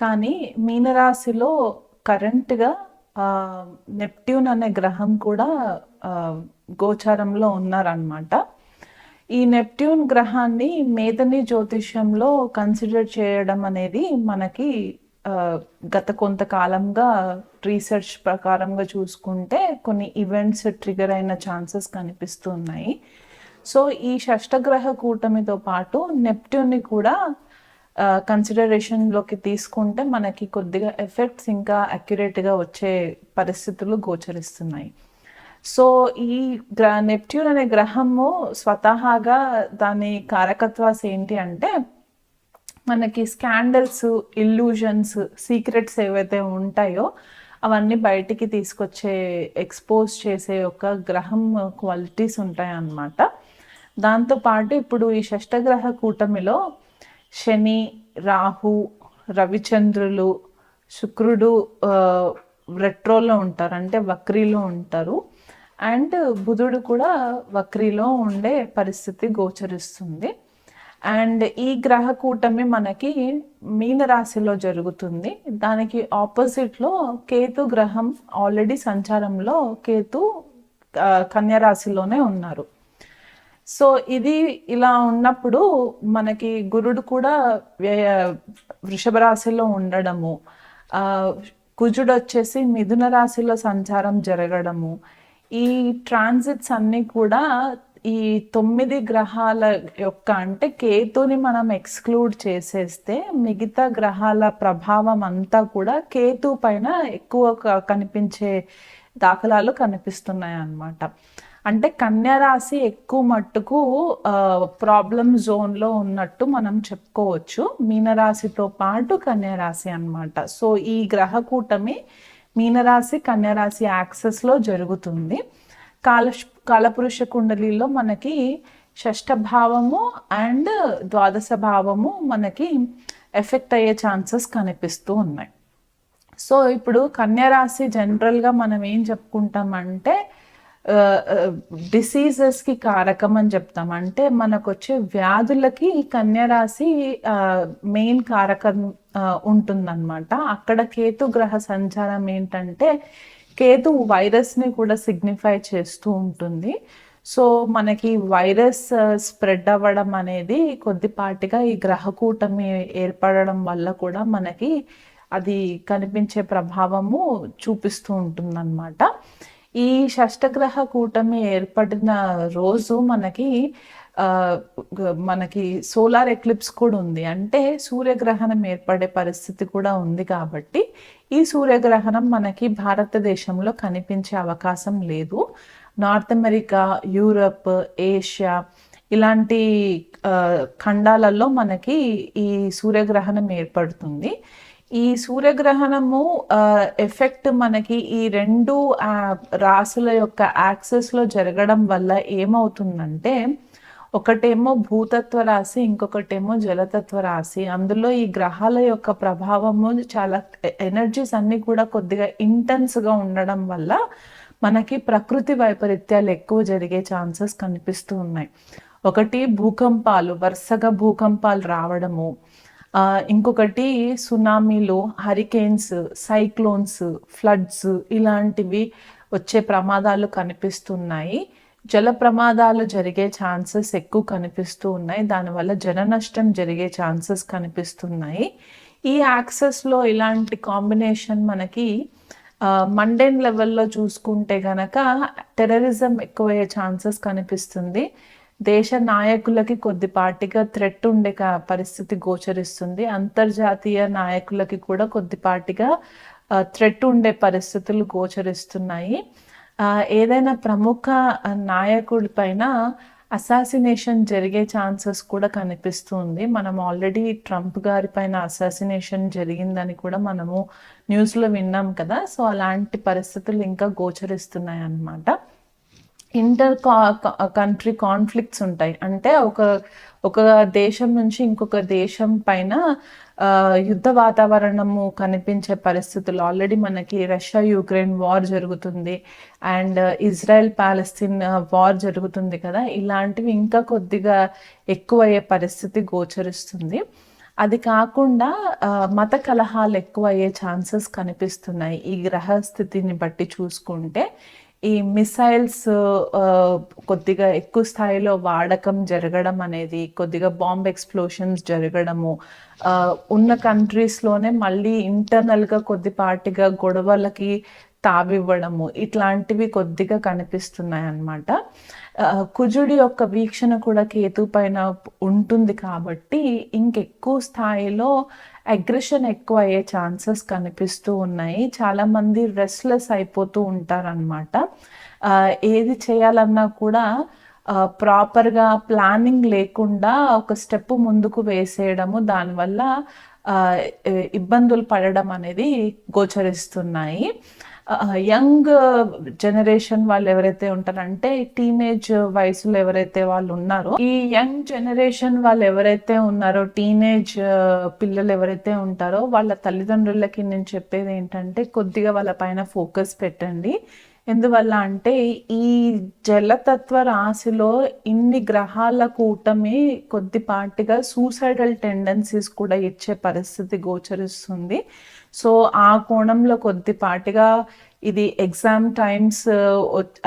కానీ మీనరాశిలో కరెంట్గా నెప్ట్యూన్ అనే గ్రహం కూడా గోచారంలో ఉన్నారనమాట ఈ నెప్ట్యూన్ గ్రహాన్ని మేధని జ్యోతిష్యంలో కన్సిడర్ చేయడం అనేది మనకి గత కొంతకాలంగా రీసెర్చ్ ప్రకారంగా చూసుకుంటే కొన్ని ఈవెంట్స్ ట్రిగర్ అయిన ఛాన్సెస్ కనిపిస్తున్నాయి. సో ఈ షష్టగ్రహ కూటమితో పాటు నెప్ట్యూన్ని కూడా కన్సిడరేషన్లోకి తీసుకుంటే మనకి కొద్దిగా ఎఫెక్ట్స్ ఇంకా అక్యురేట్గా వచ్చే పరిస్థితులు గోచరిస్తున్నాయి. సో ఈ గ్ర నెప్ట్యూన్ అనే గ్రహము స్వతహాగా దాని కారకత్వాస్ ఏంటి అంటే మనకి స్కాండల్స్ ఇల్యూజన్స్ సీక్రెట్స్ ఏవైతే ఉంటాయో అవన్నీ బయటికి తీసుకొచ్చే ఎక్స్పోజ్ చేసే ఒక గ్రహం క్వాలిటీస్ ఉంటాయన్నమాట. దాంతోపాటు ఇప్పుడు ఈ షష్టగ్రహ కూటమిలో శని రాహు రవిచంద్రులు శుక్రుడు రెట్రోలో ఉంటారు. అంటే వక్రీలో ఉంటారు. అండ్ బుధుడు కూడా వక్రీలో ఉండే పరిస్థితి గోచరిస్తుంది. అండ్ ఈ గ్రహ కూటమి మనకి మీనరాశిలో జరుగుతుంది. దానికి ఆపోజిట్లో కేతు గ్రహం ఆల్రెడీ సంచారంలో కేతు కన్యరాశిలోనే ఉన్నారు. సో ఇది ఇలా ఉన్నప్పుడు మనకి గురుడు కూడా వ్యయ- వృషభ రాశిలో ఉండడము కుజుడు వచ్చేసి మిథున రాశిలో సంచారం జరగడము ఈ ట్రాన్సిట్స్ అన్నీ కూడా ఈ తొమ్మిది గ్రహాల యొక్క అంటే కేతుని మనం ఎక్స్క్లూడ్ చేసేస్తే మిగతా గ్రహాల ప్రభావం అంతా కూడా కేతు పైన ఎక్కువ కనిపించే దాఖలాలు కనిపిస్తున్నాయి అన్నమాట అంటే కన్యరాశి ఎక్కువ మట్టుకు ప్రాబ్లం జోన్లో ఉన్నట్టు మనం చెప్పుకోవచ్చు. మీనరాశితో పాటు కన్యరాశి అనమాట అన్నమాట. సో ఈ గ్రహ కూటమి మీనరాశి కన్యరాశి యాక్సెస్లో జరుగుతుంది. కాల కాలపురుష కుండలిలో మనకి షష్ఠ భావము అండ్ ద్వాదశ భావము మనకి ఎఫెక్ట్ అయ్యే ఛాన్సెస్ కనిపిస్తూ ఉన్నాయి. సో ఇప్పుడు కన్యరాశి జనరల్గా మనం ఏం చెప్పుకుంటామంటే డిసీజెస్కి కారకం అని చెప్తాం. అంటే మనకు వచ్చే వ్యాధులకి ఈ మెయిన్ కారకం ఉంటుందన్నమాట. అక్కడ కేతు గ్రహ సంచారం ఏంటంటే కేతు వైరస్ని కూడా సిగ్నిఫై చేస్తూ ఉంటుంది. సో మనకి వైరస్ స్ప్రెడ్ అవ్వడం అనేది కొద్దిపాటిగా ఈ గ్రహకూటమి ఏర్పడడం వల్ల కూడా మనకి అది కనిపించే ప్రభావము చూపిస్తూ ఉంటుందన్నమాట. ఈ షష్టగ్రహ కూటమి ఏర్పడిన రోజు మనకి మనకి సోలార్ ఎక్లిప్స్ కూడా ఉంది. అంటే సూర్యగ్రహణం ఏర్పడే పరిస్థితి కూడా ఉంది కాబట్టి ఈ సూర్యగ్రహణం మనకి భారతదేశంలో కనిపించే అవకాశం లేదు. నార్త్ అమెరికా యూరప్ ఏషియా ఇలాంటి ఖండాలలో మనకి ఈ సూర్యగ్రహణం ఏర్పడుతుంది. ఈ సూర్యగ్రహణము ఎఫెక్ట్ మనకి ఈ రెండు రాశుల యొక్క యాక్సెస్లో జరగడం వల్ల ఏమవుతుందంటే ఒకటేమో భూతత్వ రాశి ఇంకొకటేమో జలతత్వ రాశి. అందులో ఈ గ్రహాల యొక్క ప్రభావము చాలా ఎనర్జీస్ అన్నీ కూడా కొద్దిగా ఇంటెన్స్గా ఉండడం వల్ల మనకి ప్రకృతి వైపరీత్యాలు ఎక్కువ జరిగే ఛాన్సెస్ కనిపిస్తూ ఉన్నాయి. ఒకటి భూకంపాలు వరుసగా భూకంపాలు రావడము. ఇంకొకటి సునామీలు హరికేన్స్ సైక్లోన్స్ ఫ్లడ్స్ ఇలాంటివి వచ్చే ప్రమాదాలు కనిపిస్తున్నాయి. జల ప్రమాదాలు జరిగే ఛాన్సెస్ ఎక్కువ కనిపిస్తూ ఉన్నాయి. దానివల్ల జన నష్టం జరిగే ఛాన్సెస్ కనిపిస్తున్నాయి. ఈ యాక్సెస్లో ఇలాంటి కాంబినేషన్ మనకి మండేన్ లెవెల్లో చూసుకుంటే గనక టెర్రరిజం ఎక్కువయ్యే ఛాన్సెస్ కనిపిస్తుంది. దేశ నాయకులకి కొద్దిపాటిగా థ్రెట్ ఉండే పరిస్థితి గోచరిస్తుంది. అంతర్జాతీయ నాయకులకి కూడా కొద్దిపాటిగా థ్రెట్ ఉండే పరిస్థితులు గోచరిస్తున్నాయి. ఏదైనా ప్రముఖ నాయకుడి పైన అసాసినేషన్ జరిగే ఛాన్సెస్ కూడా కనిపిస్తుంది. మనం ఆల్రెడీ ట్రంప్ గారి పైన అసాసినేషన్ జరిగిందని కూడా మనము న్యూస్లో విన్నాం కదా. సో అలాంటి పరిస్థితులు ఇంకా గోచరిస్తున్నాయి అన్నమాట ఇంటర్ కంట్రీ కాన్ఫ్లిక్ట్స్ ఉంటాయి. అంటే ఒక ఒక దేశం నుంచి ఇంకొక దేశం పైన యుద్ధ వాతావరణము కనిపించే పరిస్థితులు. ఆల్రెడీ మనకి రష్యా యుక్రెయిన్ వార్ జరుగుతుంది. అండ్ ఇజ్రాయెల్ పాలస్తీన్ వార్ జరుగుతుంది కదా. ఇలాంటివి ఇంకా కొద్దిగా ఎక్కువయ్యే పరిస్థితి గోచరిస్తుంది. అది కాకుండా మత కలహాలు ఎక్కువ అయ్యే ఛాన్సెస్ కనిపిస్తున్నాయి. ఈ గ్రహ స్థితిని బట్టి చూసుకుంటే ఈ మిసైల్స్ uh, కొద్దిగా ఎక్కువ స్థాయిలో వాడకం జరగడం అనేది కొద్దిగా బాంబ్ ఎక్స్ప్లోషన్స్ జరగడము uh, ఉన్న కంట్రీస్లోనే మళ్ళీ ఇంటర్నల్గా కొద్దిపాటిగా గొడవలకి తావివ్వడము ఇట్లాంటివి కొద్దిగా కనిపిస్తున్నాయి అన్నమాట కుజుడి యొక్క వీక్షణ కూడా కేతు పైన ఉంటుంది కాబట్టి ఇంకెక్కువ స్థాయిలో అగ్రెషన్ ఎక్కువ అయ్యే ఛాన్సెస్ కనిపిస్తూ ఉన్నాయి. చాలా మంది రెస్ట్లెస్ అయిపోతూ ఉంటారనమాట ఏది చేయాలన్నా కూడా ప్రాపర్గా ప్లానింగ్ లేకుండా ఒక స్టెప్ ముందుకు వేసేయడము దానివల్ల ఇబ్బందులు పడడం అనేది గోచరిస్తున్నాయి. యంగ్ జనరేషన్ వాళ్ళు ఎవరైతే ఉంటారంటే టీనేజ్ వయసులో ఎవరైతే వాళ్ళు ఉన్నారో ఈ యంగ్ జనరేషన్ వాళ్ళు ఎవరైతే ఉన్నారో టీనేజ్ పిల్లలు ఎవరైతే ఉంటారో వాళ్ళ తల్లిదండ్రులకి నేను చెప్పేది ఏంటంటే కొద్దిగా వాళ్ళ పైన ఫోకస్ పెట్టండి. ఎందువల్ల అంటే ఈ జలతత్వ రాశిలో ఇన్ని గ్రహాల కూటమి కొద్దిపాటిగా సూసైడల్ టెండెన్సీస్ కూడా ఇచ్చే పరిస్థితి గోచరిస్తుంది. సో ఆ కోణంలో కొద్దిపాటిగా ఇది ఎగ్జామ్ టైమ్స్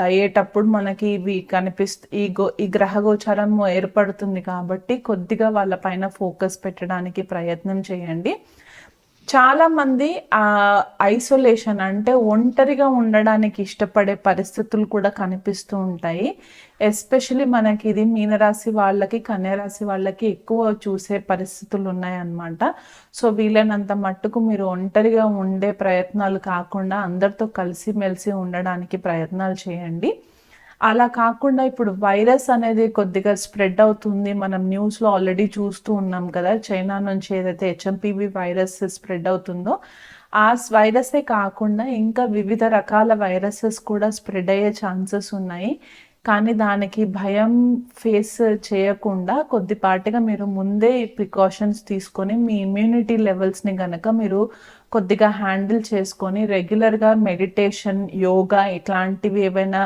అయ్యేటప్పుడు మనకి ఇవి కనిపిస్తు ఈ గో ఈ గ్రహ గోచారం ఏర్పడుతుంది కాబట్టి కొద్దిగా వాళ్ళ పైన ఫోకస్ పెట్టడానికి ప్రయత్నం చేయండి. చాలామంది ఆ ఐసోలేషన్ అంటే ఒంటరిగా ఉండడానికి ఇష్టపడే పరిస్థితులు కూడా కనిపిస్తూ ఉంటాయి. ఎస్పెషలీ మనకి ఇది మీనరాశి వాళ్ళకి కన్యరాశి వాళ్ళకి ఎక్కువ చూసే పరిస్థితులు ఉన్నాయన్నమాట. సో వీలైనంత మట్టుకు మీరు ఒంటరిగా ఉండే ప్రయత్నాలు కాకుండా అందరితో కలిసిమెలిసి ఉండడానికి ప్రయత్నాలు చేయండి. అలా కాకుండా ఇప్పుడు వైరస్ అనేది కొద్దిగా స్ప్రెడ్ అవుతుంది. మనం న్యూస్లో ఆల్రెడీ చూస్తూ ఉన్నాం కదా చైనా నుంచి ఏదైతే హెచ్ఎంపివి వైరస్ స్ప్రెడ్ అవుతుందో ఆ వైరసే కాకుండా ఇంకా వివిధ రకాల వైరసెస్ కూడా స్ప్రెడ్ అయ్యే ఛాన్సెస్ ఉన్నాయి. కానీ దానికి భయం ఫేస్ చేయకుండా కొద్దిపాటిగా మీరు ముందే ప్రికాషన్స్ తీసుకొని మీ ఇమ్యూనిటీ లెవెల్స్ని గనక మీరు కొద్దిగా హ్యాండిల్ చేసుకొని రెగ్యులర్గా మెడిటేషన్ యోగా ఇట్లాంటివి ఏవైనా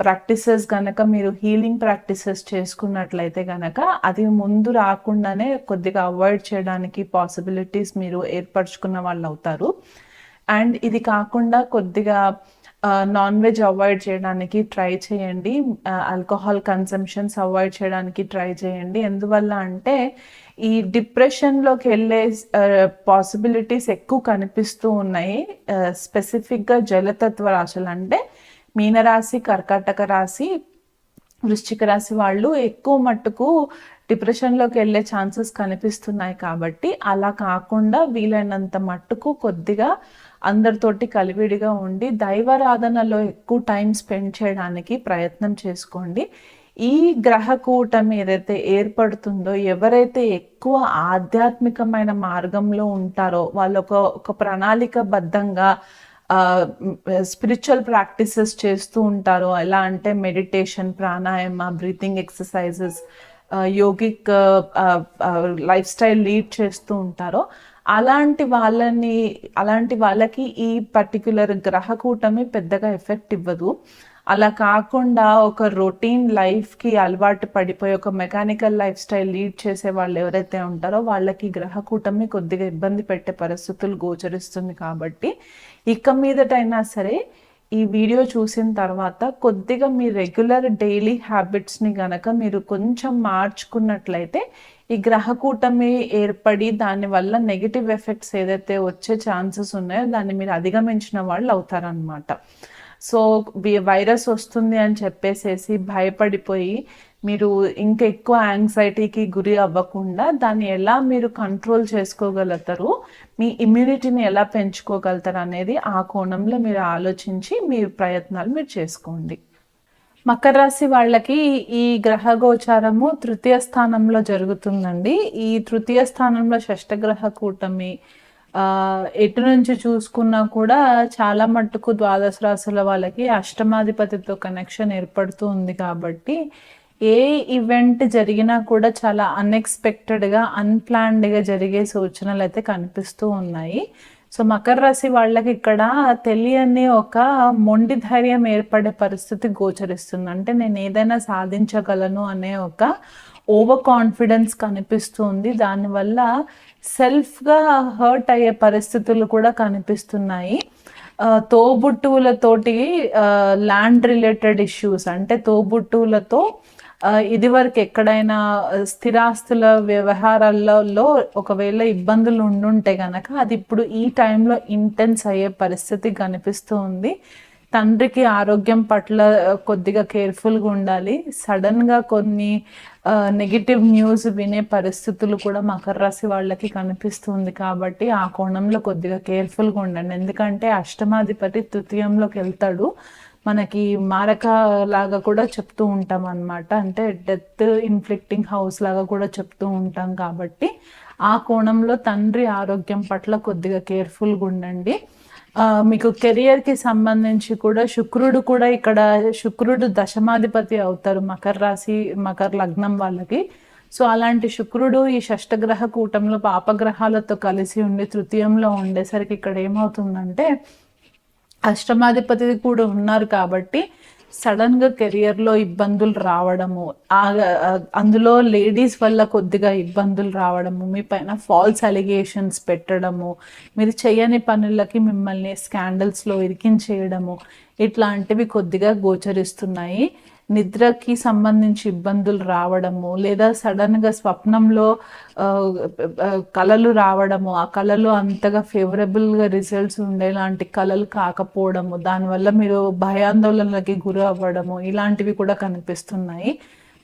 ప్రాక్టీసెస్ కనుక మీరు హీలింగ్ ప్రాక్టీసెస్ చేసుకున్నట్లయితే కనుక అది ముందు రాకుండానే కొద్దిగా అవాయిడ్ చేయడానికి పాసిబిలిటీస్ మీరు ఏర్పరచుకున్న వాళ్ళు అవుతారు. అండ్ ఇది కాకుండా కొద్దిగా నాన్ వెజ్ అవాయిడ్ చేయడానికి ట్రై చేయండి. ఆల్కహాల్ కన్సంప్షన్స్ అవాయిడ్ చేయడానికి ట్రై చేయండి. ఎందువల్ల అంటే ఈ డిప్రెషన్లోకి వెళ్ళే పాసిబిలిటీస్ ఎక్కువ కనిపిస్తూ ఉన్నాయి. స్పెసిఫిక్గా జలతత్వ రాశులు అంటే మీనరాశి కర్కాటక రాశి వృశ్చిక రాశి వాళ్ళు ఎక్కువ మట్టుకు డిప్రెషన్లోకి వెళ్ళే ఛాన్సెస్ కనిపిస్తున్నాయి కాబట్టి అలా కాకుండా వీలైనంత మట్టుకు కొద్దిగా అందరితోటి కలివిడిగా ఉండి దైవారాధనలో ఎక్కువ టైం స్పెండ్ చేయడానికి ప్రయత్నం చేసుకోండి. ఈ గ్రహ కూటమి ఏదైతే ఏర్పడుతుందో ఎవరైతే ఎక్కువ ఆధ్యాత్మికమైన మార్గంలో ఉంటారో వాళ్ళు ఒక ఒక ప్రణాళికబద్ధంగా స్పిరిచువల్ ప్రాక్టీసెస్ చేస్తూ ఉంటారు. ఎలా అంటే meditation pranayama breathing exercises yogic life style lead చేస్తూ ఉంటారో. అలాంటి వాళ్ళని అలాంటి వాళ్ళకి ఈ పర్టిక్యులర్ గ్రహ కూటమి పెద్దగా ఎఫెక్ట్ ఇవ్వదు. అలా కాకుండా ఒక రొటీన్ లైఫ్కి అలవాటు పడిపోయి ఒక మెకానికల్ లైఫ్ స్టైల్ లీడ్ చేసే వాళ్ళు ఎవరైతే ఉంటారో వాళ్ళకి గ్రహ కూటమి కొద్దిగా ఇబ్బంది పెట్టే పరిస్థితులు గోచరిస్తుంది కాబట్టి ఇక మీదటైనా సరే ఈ వీడియో చూసిన తర్వాత కొద్దిగా మీ రెగ్యులర్ డైలీ హ్యాబిట్స్ని గనక మీరు కొంచెం మార్చుకున్నట్లయితే ఈ గ్రహ కూటమి ఏర్పడి దానివల్ల నెగిటివ్ ఎఫెక్ట్స్ ఏదైతే వచ్చే ఛాన్సెస్ ఉన్నాయో దాన్ని మీరు అధిగమించిన వాళ్ళు అవుతారనమాట సో వైరస్ వస్తుంది అని చెప్పేసేసి భయపడిపోయి మీరు ఇంకా ఎక్కువ యాంగ్జైటీకి గురి అవ్వకుండా దాన్ని ఎలా మీరు కంట్రోల్ చేసుకోగలుగుతారు మీ ఇమ్యూనిటీని ఎలా పెంచుకోగలుగుతారు అనేది ఆ కోణంలో మీరు ఆలోచించి మీ ప్రయత్నాలు మీరు చేసుకోండి. మకర రాశి వాళ్ళకి ఈ గ్రహ గోచారము తృతీయ స్థానంలో జరుగుతుందండి. ఈ తృతీయ స్థానంలో షష్టగ్రహ కూటమి ఎటు నుంచి చూసుకున్నా కూడా చాలా మట్టుకు ద్వాదశ రాశుల వాళ్ళకి అష్టమాధిపతితో కనెక్షన్ ఏర్పడుతూ ఉంది కాబట్టి ఏ ఈవెంట్ జరిగినా కూడా చాలా అన్ఎక్స్పెక్టెడ్గా అన్ప్లాన్డ్గా జరిగే సూచనలు అయితే కనిపిస్తూ ఉన్నాయి. సో మకర రాశి వాళ్ళకి ఇక్కడ తెలియని ఒక మొండి ధైర్యం ఏర్పడే పరిస్థితి గోచరిస్తుంది. అంటే నేను ఏదైనా సాధించగలను అనే ఒక ఓవర్ కాన్ఫిడెన్స్ కనిపిస్తుంది దానివల్ల సెల్ఫ్గా హర్ట్ అయ్యే పరిస్థితులు కూడా కనిపిస్తున్నాయి. తోబుట్టువులతోటి ల్యాండ్ రిలేటెడ్ ఇష్యూస్ అంటే తోబుట్టువులతో ఇది ఇదివరకు ఎక్కడైనా స్థిరాస్తుల వ్యవహారాలలో ఒకవేళ ఇబ్బందులు ఉండుంటే గనక అది ఇప్పుడు ఈ టైంలో ఇంటెన్స్ అయ్యే పరిస్థితి కనిపిస్తూ ఉంది. తండ్రికి ఆరోగ్యం పట్ల కొద్దిగా కేర్ఫుల్గా ఉండాలి. సడన్గా కొన్ని నెగిటివ్ న్యూస్ వినే పరిస్థితులు కూడా మకర రాశి వాళ్ళకి కనిపిస్తుంది కాబట్టి ఆ కోణంలో కొద్దిగా కేర్ఫుల్గా ఉండండి. ఎందుకంటే అష్టమాధిపతి తృతీయంలోకి వెళ్తాడు. మనకి మారక లాగా కూడా చెప్తూ ఉంటాం అన్నమాట. అంటే డెత్ ఇన్ఫ్లిక్టింగ్ హౌస్ లాగా కూడా చెప్తూ ఉంటాం కాబట్టి ఆ కోణంలో తండ్రి ఆరోగ్యం పట్ల కొద్దిగా కేర్ఫుల్గా ఉండండి. మీకు కెరియర్కి సంబంధించి కూడా శుక్రుడు కూడా ఇక్కడ శుక్రుడు దశమాధిపతి అవుతారు మకర రాశి మకర లగ్నం వాళ్ళకి. సో అలాంటి శుక్రుడు ఈ షష్టగ్రహ కూటంలో పాపగ్రహాలతో కలిసి ఉండి తృతీయంలో ఉండేసరికి ఇక్కడ ఏమవుతుందంటే అష్టమాధిపతి కూడా ఉన్నారు కాబట్టి సడన్గా కెరియర్లో ఇబ్బందులు రావడము అందులో లేడీస్ వల్ల కొద్దిగా ఇబ్బందులు రావడము మీ పైన ఫాల్స్ అలిగేషన్స్ పెట్టడము మీరు చేయని పనులకి మిమ్మల్ని స్కాండల్స్లో ఇరికించేయడము ఇట్లాంటివి కొద్దిగా గోచరిస్తున్నాయి. నిద్రకి సంబంధించి ఇబ్బందులు రావడము లేదా సడన్గా స్వప్నంలో కళలు రావడము ఆ కళలు అంతగా ఫేవరబుల్గా రిజల్ట్స్ ఉండేలాంటి కళలు కాకపోవడము దానివల్ల మీరు భయాందోళనలకి గురి అవ్వడము ఇలాంటివి కూడా కనిపిస్తున్నాయి.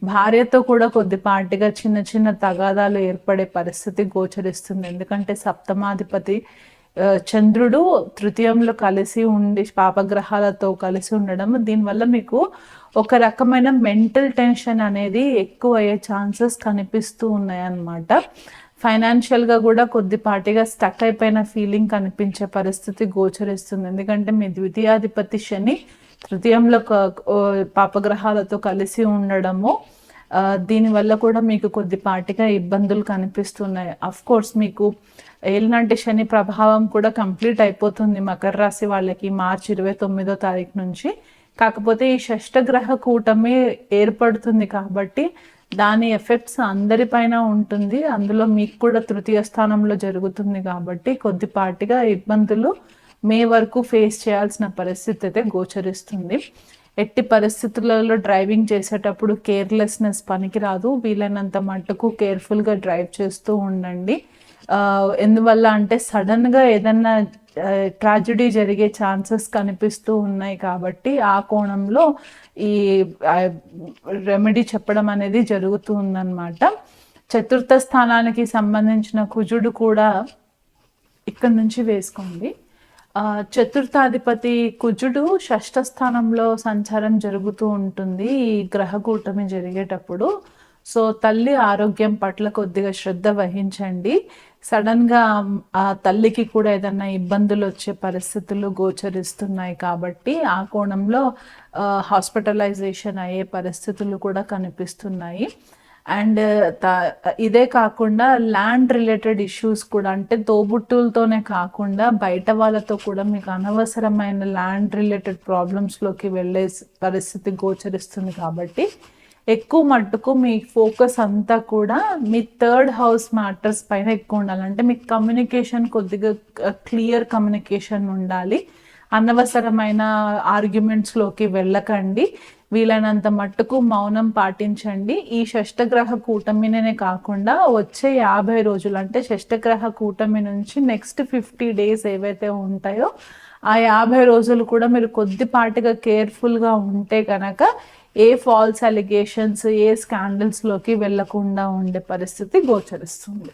భార్యతో కూడా కొద్దిపాటిగా చిన్న చిన్న తగాదాలు ఏర్పడే పరిస్థితి గోచరిస్తుంది. ఎందుకంటే సప్తమాధిపతి చంద్రుడు తృతీయంలో కలిసి ఉండి పాపగ్రహాలతో కలిసి ఉండడం దీనివల్ల మీకు ఒక రకమైన మెంటల్ టెన్షన్ అనేది ఎక్కువ అయ్యే ఛాన్సెస్ కనిపిస్తూ ఉన్నాయన్నమాట. ఫైనాన్షియల్గా కూడా కొద్దిపాటిగా స్టక్ అయిపోయిన ఫీలింగ్ కనిపించే పరిస్థితి గోచరిస్తుంది. ఎందుకంటే మీ ద్వితీయాధిపతి శని తృతీయంలో పాపగ్రహాలతో కలిసి ఉండడము దీనివల్ల కూడా మీకు కొద్దిపాటిగా ఇబ్బందులు కనిపిస్తున్నాయి. అఫ్ కోర్స్ మీకు ఏలినాటి శని ప్రభావం కూడా కంప్లీట్ అయిపోతుంది మకర రాశి వాళ్ళకి మార్చి ఇరవై తొమ్మిదో తారీఖు నుంచి. కాకపోతే ఈ షష్టగ్రహ కూటమి ఏర్పడుతుంది కాబట్టి దాని ఎఫెక్ట్స్ అందరిపైన ఉంటుంది. అందులో మీకు కూడా తృతీయ స్థానంలో జరుగుతుంది కాబట్టి కొద్దిపాటిగా ఇబ్బందులు మే వరకు ఫేస్ చేయాల్సిన పరిస్థితి అయితే గోచరిస్తుంది. ఎట్టి పరిస్థితులలో డ్రైవింగ్ చేసేటప్పుడు కేర్లెస్నెస్ పనికిరాదు. వీలైనంత మట్టుకు కేర్ఫుల్గా డ్రైవ్ చేస్తూ ఉండండి. ఎందువల్ల అంటే సడన్గా ఏదన్నా ట్రాజడీ జరిగే ఛాన్సెస్ కనిపిస్తూ ఉన్నాయి కాబట్టి ఆ కోణంలో ఈ రెమెడీ చెప్పడం అనేది జరుగుతూ ఉందన్నమాట చతుర్థ స్థానానికి సంబంధించిన కుజుడు కూడా ఇక్కడ నుంచి వేసుకోండి. చతుర్థాధిపతి కుజుడు షష్ఠ స్థానంలో సంచారం జరుగుతూ ఉంటుంది ఈ గ్రహ కూటమి జరిగేటప్పుడు. సో తల్లి ఆరోగ్యం పట్ల కొద్దిగా శ్రద్ధ వహించండి. సడన్గా ఆ తల్లికి కూడా ఏదైనా ఇబ్బందులు వచ్చే పరిస్థితులు గోచరిస్తున్నాయి కాబట్టి ఆ కోణంలో హాస్పిటలైజేషన్ అయ్యే పరిస్థితులు కూడా కనిపిస్తున్నాయి. అండ్ ఇదే కాకుండా ల్యాండ్ రిలేటెడ్ ఇష్యూస్ కూడా అంటే తోబుట్టులతోనే కాకుండా బయట వాళ్ళతో కూడా మీకు అనవసరమైన ల్యాండ్ రిలేటెడ్ ప్రాబ్లమ్స్లోకి వెళ్ళే పరిస్థితి గోచరిస్తుంది కాబట్టి ఎక్కువ మట్టుకు మీ ఫోకస్ అంతా కూడా మీ థర్డ్ హౌస్ మ్యాటర్స్ పైన ఎక్కువ ఉండాలి. అంటే మీకు కమ్యూనికేషన్ కొద్దిగా క్లియర్ కమ్యూనికేషన్ ఉండాలి. అనవసరమైన ఆర్గ్యుమెంట్స్లోకి వెళ్ళకండి. వీలైనంత మట్టుకు మౌనం పాటించండి. ఈ షష్టగ్రహ కూటమినే కాకుండా వచ్చే యాభై రోజులు అంటే షష్టగ్రహ కూటమి నుంచి నెక్స్ట్ ఫిఫ్టీ డేస్ ఏవైతే ఉంటాయో ఆ యాభై రోజులు కూడా మీరు కొద్దిపాటిగా కేర్ఫుల్గా ఉంటే కనుక ఏ ఫాల్స్ అలిగేషన్స్ ఏ స్కాండల్స్లోకి వెళ్ళకుండా ఉండే పరిస్థితి గోచరిస్తుంది.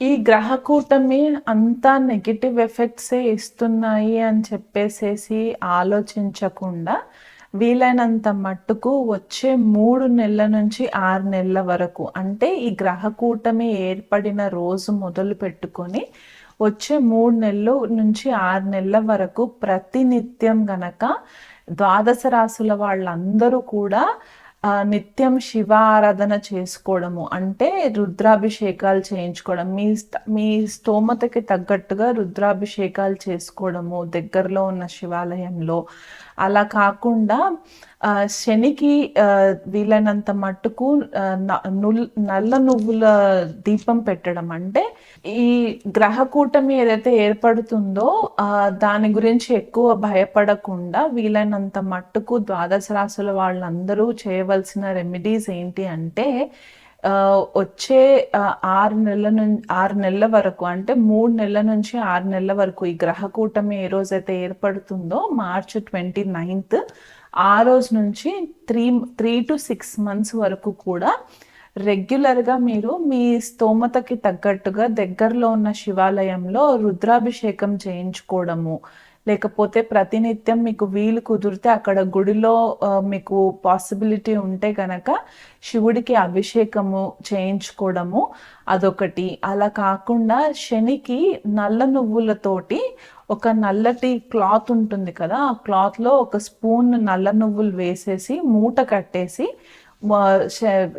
ఈ గ్రహ కూటమి అంతా నెగిటివ్ ఎఫెక్ట్సే ఇస్తున్నాయి అని చెప్పేసేసి ఆలోచించకుండా వీలైనంత మట్టుకు వచ్చే మూడు నెలల నుంచి ఆరు నెలల వరకు అంటే ఈ గ్రహ కూటమి ఏర్పడిన రోజు మొదలు పెట్టుకొని వచ్చే మూడు నెలలు నుంచి ఆరు నెలల వరకు ప్రతినిత్యం గనక ద్వాదశ రాసుల వాళ్ళందరూ కూడా నిత్యం శివ ఆరాధన చేసుకోవడము అంటే రుద్రాభిషేకాలు చేయించుకోవడం మీ మీ స్తోమతకి తగ్గట్టుగా రుద్రాభిషేకాలు చేసుకోవడము దగ్గరలో ఉన్న శివాలయంలో అలా కాకుండా ఆ, శనికి ఆ, వీలైనంత మట్టుకు నల్ల నువ్వుల దీపం పెట్టడం అంటే ఈ గ్రహ కూటమి ఏదైతే ఏర్పడుతుందో ఆ, దాని గురించి ఎక్కువ భయపడకుండా వీలైనంత మట్టుకు ద్వాదశ రాశుల వాళ్ళందరూ చేయవలసిన రెమెడీస్ ఏంటి అంటే వచ్చే ఆరు నెలల నుంచి ఆరు నెలల వరకు అంటే మూడు నెలల నుంచి ఆరు నెలల వరకు ఈ గ్రహ కూటమి ఏ రోజైతే ఏర్పడుతుందో మార్చ్ ట్వంటీ నైన్త్ ఆ రోజు నుంచి three three to six months వరకు కూడా రెగ్యులర్గా మీరు మీ స్తోమతకి తగ్గట్టుగా దగ్గరలో ఉన్న శివాలయంలో రుద్రాభిషేకం చేయించుకోవడము లేకపోతే ప్రతినిత్యం మీకు వీలు కుదిరితే అక్కడ గుడిలో మీకు పాసిబిలిటీ ఉంటే కనుక శివుడికి అభిషేకము చేయించుకోవడము అదొకటి. అలా కాకుండా శనికి నల్ల నువ్వులతోటి ఒక నల్లటి క్లాత్ ఉంటుంది కదా ఆ క్లాత్లో ఒక స్పూన్ నల్ల నువ్వులు వేసేసి మూట కట్టేసి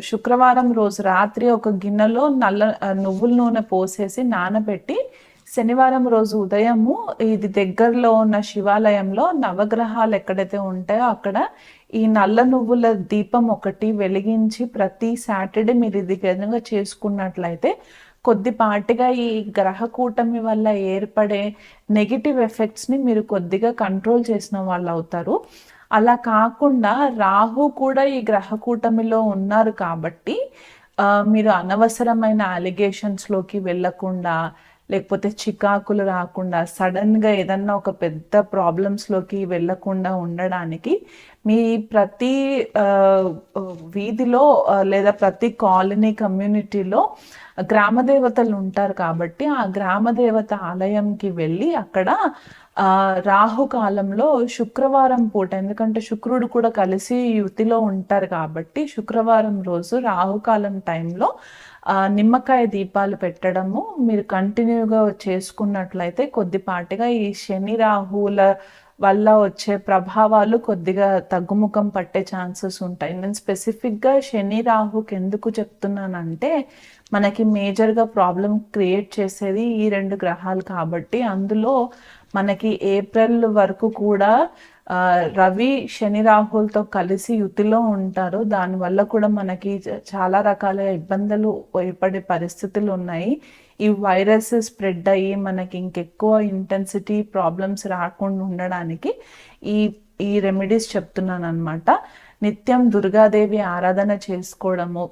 శుక్రవారం రోజు రాత్రి ఒక గిన్నెలో నల్ల నువ్వుల నూనె పోసేసి నానబెట్టి శనివారం రోజు ఉదయము ఇది దగ్గరలో ఉన్న శివాలయంలో నవగ్రహాలు ఎక్కడైతే ఉంటాయో అక్కడ ఈ నల్ల నువ్వుల దీపం ఒకటి వెలిగించి ప్రతి సాటర్డే మీరు ఇది విధంగా చేసుకున్నట్లయితే కొద్దిపాటిగా ఈ గ్రహ కూటమి వల్ల ఏర్పడే నెగిటివ్ ఎఫెక్ట్స్ని మీరు కొద్దిగా కంట్రోల్ చేసిన వాళ్ళు అవుతారు. అలా కాకుండా రాహు కూడా ఈ గ్రహ కూటమిలో ఉన్నారు కాబట్టి మీరు అనవసరమైన అలిగేషన్స్లోకి వెళ్ళకుండా లేకపోతే చికాకులు రాకుండా సడన్గా ఏదన్నా ఒక పెద్ద ప్రాబ్లమ్స్లోకి వెళ్ళకుండా ఉండడానికి మీ ప్రతి వీధిలో లేదా ప్రతి కాలనీ కమ్యూనిటీలో గ్రామ దేవతలు ఉంటారు కాబట్టి ఆ గ్రామ దేవత ఆలయంకి వెళ్ళి అక్కడ రాహు కాలంలో శుక్రవారం పూట ఎందుకంటే శుక్రుడు కూడా కలిసి యుతిలో ఉంటారు కాబట్టి శుక్రవారం రోజు రాహుకాలం టైంలో నిమ్మకాయ దీపాలు పెట్టడము మీరు కంటిన్యూగా చేసుకున్నట్లయితే కొద్దిపాటిగా ఈ శని రాహువుల వల్ల వచ్చే ప్రభావాలు కొద్దిగా తగ్గుముఖం పట్టే ఛాన్సెస్ ఉంటాయి. నేను స్పెసిఫిక్గా శని రాహుకి ఎందుకు చెప్తున్నానంటే మనకి మేజర్గా ప్రాబ్లం క్రియేట్ చేసేది ఈ రెండు గ్రహాలు కాబట్టి అందులో మనకి ఏప్రిల్ వరకు కూడా రవి శని రాహులతో కలిసి యుతిలో ఉంటారు. దానివల్ల కూడా మనకి చాలా రకాల ఇబ్బందులు ఏర్పడే పరిస్థితులు ఉన్నాయి. ఈ వైరస్ స్ప్రెడ్ అయ్యి మనకి ఇంకెక్కువ ఇంటెన్సిటీ ప్రాబ్లమ్స్ రాకుండా ఉండడానికి ఈ ఈ రెమెడీస్ చెప్తున్నాను అనమాట నిత్యం దుర్గాదేవి ఆరాధన చేసుకోవడము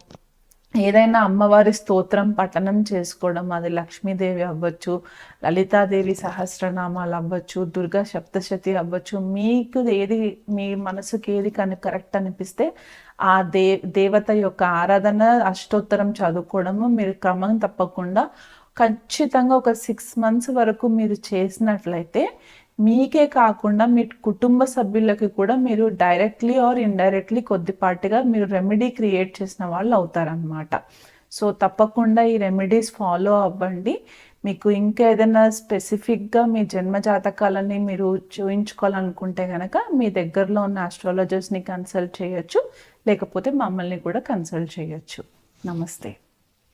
ఏదైనా అమ్మవారి స్తోత్రం పఠనం చేసుకోవడం అది లక్ష్మీదేవి అవ్వచ్చు లలితాదేవి సహస్రనామాలు అవ్వచ్చు దుర్గా సప్తశతి అవ్వచ్చు. మీకు ఏది మీ మనసుకి ఏది కానీ కరెక్ట్ అనిపిస్తే ఆ దే దేవత యొక్క ఆరాధన అష్టోత్తరం చదువుకోవడము మీరు క్రమం తప్పకుండా ఖచ్చితంగా ఒక సిక్స్ మంత్స్ వరకు మీరు చేసినట్లయితే మీకే కాకుండా మీ కుటుంబ సభ్యులకి కూడా మీరు డైరెక్ట్లీ ఆర్ ఇండైరెక్ట్లీ కొద్దిపాటిగా మీరు రెమెడీ క్రియేట్ చేసిన వాళ్ళు అవుతారనమాట సో తప్పకుండా ఈ రెమెడీస్ ఫాలో అవ్వండి. మీకు ఇంకా ఏదైనా స్పెసిఫిక్గా మీ జన్మ జాతకాలని మీరు చూయించుకోవాలనుకుంటే కనుక మీ దగ్గరలో ఉన్న ఆస్ట్రాలజర్స్ని కన్సల్ట్ చేయొచ్చు. లేకపోతే మమ్మల్ని కూడా కన్సల్ట్ చేయొచ్చు. నమస్తే.